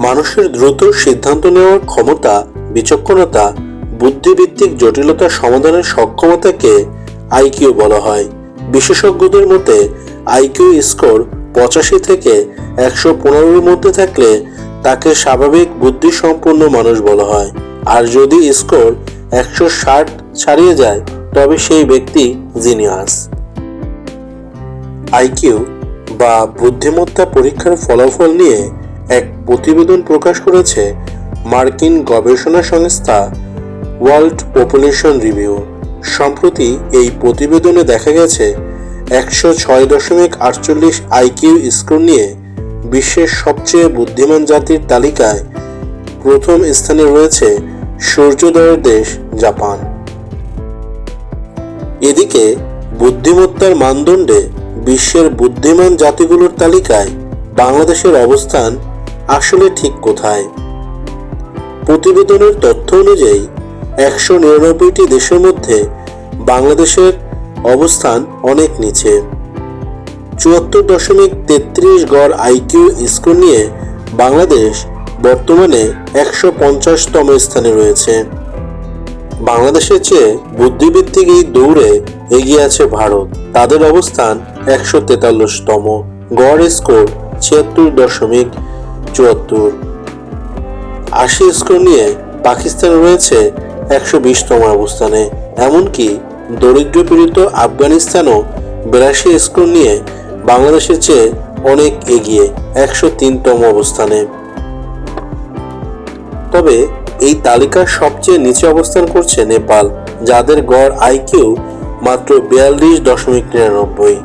মানুষের দ্রুত সিদ্ধান্ত নেওয়ার ক্ষমতা, বিচক্ষণতা বুদ্ধিভিত্তিক জটিলতা সমাধানের সক্ষমতাকে আইকিউ বলা হয়। বিশেষজ্ঞদের মতে আইকিউ স্কোর পঁচাশি থেকে একশো পনেরোর মধ্যে থাকলে তাকে স্বাভাবিক বুদ্ধিসম্পন্ন মানুষ বলা হয়। আর যদি স্কোর একশো ষাট ছাড়িয়ে যায়, তবে সেই ব্যক্তি জিনিয়াস। আইকিউ বা বুদ্ধিমত্তা পরীক্ষার ফলাফল নিয়ে এক প্রতিবেদন প্রকাশ করেছে মার্কিন গবেষণা সংস্থা ওয়ার্ল্ড পপুলেশন রিভিউ। সম্প্রতি এই প্রতিবেদনে দেখা গেছে একশো ছয় দশমিক আটচল্লিশ আইকিউ স্কোর নিয়ে বিশ্বের সবচেয়ে বুদ্ধিমান জাতির তালিকায় প্রথম স্থানে রয়েছে সূর্যোদয়ের দেশ জাপান। এদিকে বুদ্ধিমত্তার মানদণ্ডে বিশ্বের বুদ্ধিমান জাতিগুলোর তালিকায় বাংলাদেশের অবস্থান আসলে ঠিক কোথায়? প্রতিবেদনের তথ্য অনুযায়ী, একশো নিরানব্বইটি দেশের মধ্যে বাংলাদেশের অবস্থান অনেক নিচে। চুয়াত্তর দশমিক তেত্রিশ গড় আইকিউ স্কোর নিয়ে বাংলাদেশ বর্তমানে একশো পঞ্চাশতম স্থানে রয়েছে। বাংলাদেশের চেয়ে বুদ্ধিভিত্তিক এই দৌড়ে এগিয়ে আছে ভারত। তাদের অবস্থান একশো তেতাল্লিশতম। গড় স্কোর ছিয়াত্তর দশমিক চুয়াত্তর। আশি স্কোর নিয়ে পাকিস্তান রয়েছে একশো বিশতম অবস্থানে, এমনকি দরিদ্র পীড়িত আফগানিস্তানও বিরাশি স্কোর নিয়ে বাংলাদেশের চেয়ে অনেক এগিয়ে একশো তিনতম অবস্থানে। তবে এই তালিকার সবচেয়ে নিচে অবস্থান করছে নেপাল, যাদের গড় আইকিউ মাত্র বিয়াল্লিশ দশমিক নিরানব্বই।